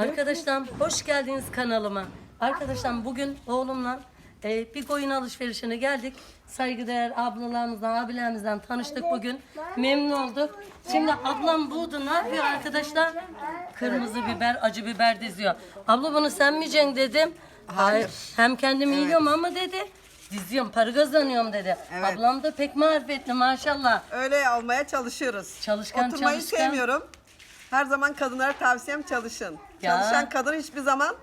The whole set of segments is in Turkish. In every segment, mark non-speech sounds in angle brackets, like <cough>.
Arkadaşlar hoş geldiniz kanalıma. Arkadaşlar bugün oğlumla e, bir koyun alışverişine geldik. Saygıdeğer ablalarımızdan, abilerimizden tanıştık bugün. Memnun olduk. Şimdi ablam buldu ne yapıyor arkadaşlar? Kırmızı biber, acı biber diziyor. Abla bunu sen mi yiyeceksin dedim. Hayır. Hem kendim yiyorum ama dedi. Diziyorum, para kazanıyorum dedi. Evet. Ablam da pek marifetli maşallah. Öyle olmaya çalışıyoruz. Çalışkan, Oturmayı çalışkan. sevmiyorum. Her zaman kadınlara tavsiyem çalışın. Ya. Çalışan kadın hiçbir zaman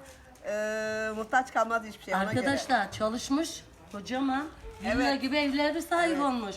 eee muhtaç kalmaz hiçbir şey. Arkadaşlar çalışmış kocaman villa Evet. gibi evleri sahip olmuş.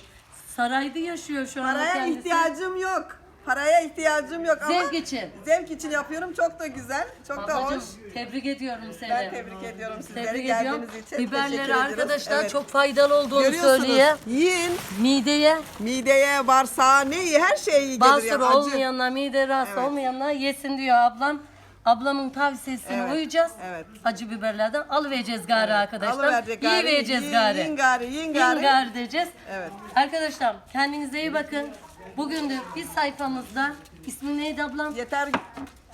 Sarayda yaşıyor şu anda Paraya ihtiyacım yok. Paraya ihtiyacım yok ama Zevk için. zevk için yapıyorum. Çok da güzel, çok da hoş. Tebrik ediyorum seni. Ben tebrik ediyorum sizleri Tebrik geldiğiniz için. Teşekkür Biberleri ediyoruz. arkadaşlar Evet. çok faydalı olduğunu Görüyorsunuz. söyleye. Yiyin. Mideye Mideye, bağırsağa, ne iyi her şey iyi gelir yani. Acı. olmayanlar, mide rahatsız olmayanlar yesin diyor ablam. Ablamın tavsiyesine Evet, uyacağız. evet. Acı biberlerden alıvereceğiz gari arkadaşlar. Alıverecek gari. vereceğiz yiyin, gari. Yiyin gari, yiyin gari. gari diyeceğiz. Evet. Arkadaşlar kendinize iyi bakın. Bugün de bir sayfamızda ismi neydi ablam? Yeter Ye-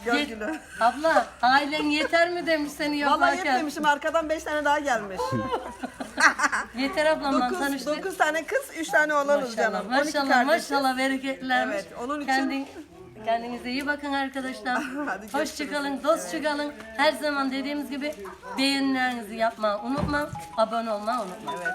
görgülü. Abla ailen yeter mi demiş seni Vallahi yaparken. yetmemişim arkadan 5 tane daha gelmiş. <laughs> Yeter ablamla 9 tanıştık. 9 tane kız, 3 tane Maşallah canım. 12 maşallah kardeşiz. maşallah bereketler. Evet, onun için- Kendin, kendinize iyi bakın arkadaşlar. <laughs> Hoşça kalın, dostça kalın. Her zaman dediğimiz gibi beğenilerinizi yapmayı unutma. Abone olmayı unutma. Evet.